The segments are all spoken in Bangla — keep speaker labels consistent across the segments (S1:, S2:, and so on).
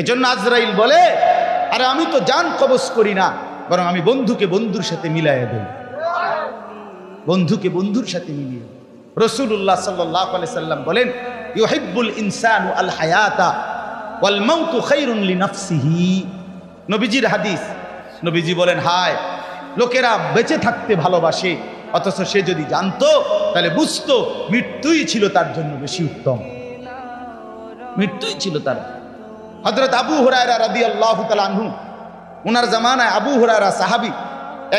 S1: এজন্য আজরাইল বলে, আরে আমি তো জান কবজ করি না, বরং আমি বন্ধুকে বন্ধুর সাথে মিলাইয়া দেই বন্ধুকে বন্ধুর সাথে মিলিয়ে। রসুল্লাহ সাল্লাহ সাল্লাম বলেন, ইউহিব্বুল ইনসান আল হায়াতা ওয়াল মাউতু খাইরুন লিনাফসিহি। নবীজির হাদিস। নবীজি বলেন, হায়, লোকেরা বেঁচে থাকতে ভালোবাসে, অথচ সে যদি জানতো, তাহলে বুঝতো, মৃত্যুই ছিল তার জন্য বেশি উত্তম। মৃত্যুই ছিল তার হজরত আবু হুরায়রা রাদি আল্লাহ আনহু ওনার জামানায় আবু হুরায়রা সাহাবি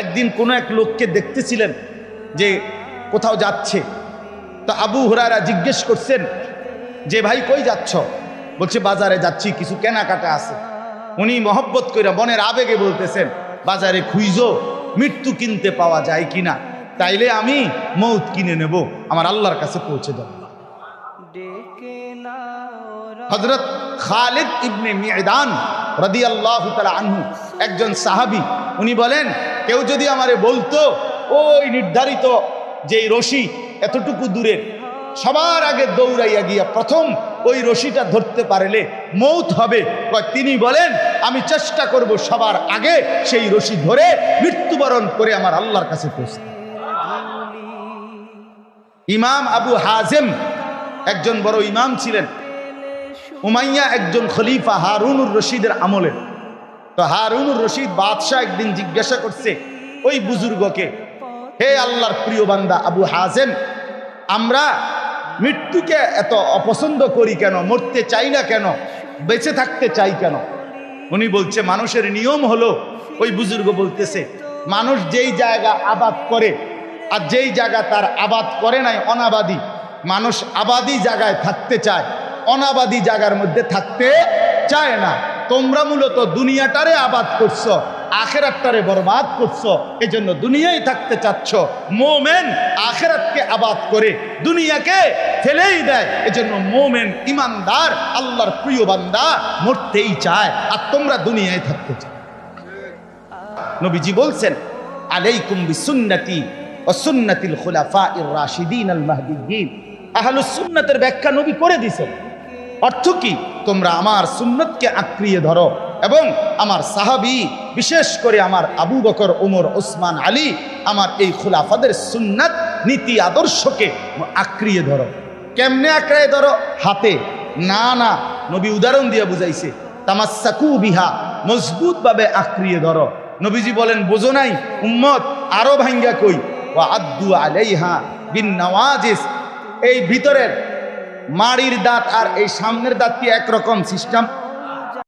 S1: একদিন কোনো এক লোককে দেখতেছিলেন যে কোথাও যাচ্ছে। তো আবু হুরায়রা জিজ্ঞেস করছেন, যে ভাই, কই যাচ্ছ? বলছে, বাজারে যাচ্ছি, কিছু কেনাকাটা আছে। উনি মহব্বত করে মনের আবেগে বলতেছেন, বাজারে খুইজো মৃত্যু কিনতে পাওয়া যায় কিনা। তাইলে আমি মৌত কিনে নেব, আমার আল্লাহর কাছে পৌঁছে দেব। হজরত খালিদ ইবনে মিয়দান রদি আল্লাহ আনহু একজন সাহাবি উনি বলেন কেউ যদি আমারে বলতো ওই নির্ধারিত যে রশি এতটুকু দূরের সবার আগে দৌড়াইয়া গিয়া প্রথম ওই রশিটা ধরতে পারলে মৌত হবে। তিনি বলেন আমি চেষ্টা করব সবার আগে সেই রশি ধরে মৃত্যুবরণ করে আমার আল্লাহর কাছে পৌঁছতে ইমাম আবু হাজেম একজন বড় ইমাম ছিলেন। উমাইয়া একজন খলিফা হারুনুর রশিদের আমলে। তো হারুনুর রশিদ বাদশাহ একদিন জিজ্ঞাসা করছে, ওই বুজুর্গকে, হে আল্লাহর প্রিয় বান্দা আবু হাজেম, আমরা মৃত্যুকে এত অপছন্দ করি কেন, মরতে চাই না কেন, বেঁচে থাকতে চাই কেন? উনি বলছে, মানুষের নিয়ম হলো, ওই বুজুর্গ বলতেছে, মানুষ যেই জায়গা আবাদ করে, আর যেই জায়গা তার আবাদ করে নাই, অনাবাদী মানুষ আবাদি জায়গায় থাকতে চায়, অনাবাদী জায়গার মধ্যে থাকতে চায় না। তোমরা মূলত দুনিয়াটারে আবাদ করছ, আখেরাতটারে বরবাদ করছ এই জন্য দুনিয়ায় থাকতে চাচ্ছ। মোমেন আখেরাতকে আবাদ করে দুনিয়াকে ফেলেই দেয়, এজন্য মোমেন ইমানদার, আল্লাহর প্রিয় বান্দা মরতেই চায়, আর তোমরা দুনিয়ায় থাকতে চাও। নবীজি বলছেন, আলাইকুম বিসুন্নতি ও সুন্নাতিল খুলাফা ইর রাশিদিন আল মাহদিদ্দিন আহলুস সুন্নাতের ব্যাখ্যা নবী করে দিছেন। অর্থ কি? তোমরা আমার সুন্নতকে আঁকড়িয়ে ধরো এবং আমার সাহাবি, বিশেষ করে আমার আবু বকর, ওমর, ওসমান, আলী, আমার এই খুলাফাদের সুন্নাত নীতি আদর্শকে আঁকড়িয়ে ধরো। কেমনে আঁকড়ায় ধরো? হাতে। না না, নবী উদাহরণ দিয়ে বুঝাইছে। তামাসাকু বিহা, মজবুতভাবে আঁকড়িয়ে ধরো। নবীজি বলেন, বোঝো নাই, উম্মত, আরও ভাঙ্গা কই? ও আদু আলাইহা বিন নওয়াজিস এই ভিতরের মাড়ির দাঁত আর এই সামনের দাঁত কি একরকম সিস্টেম?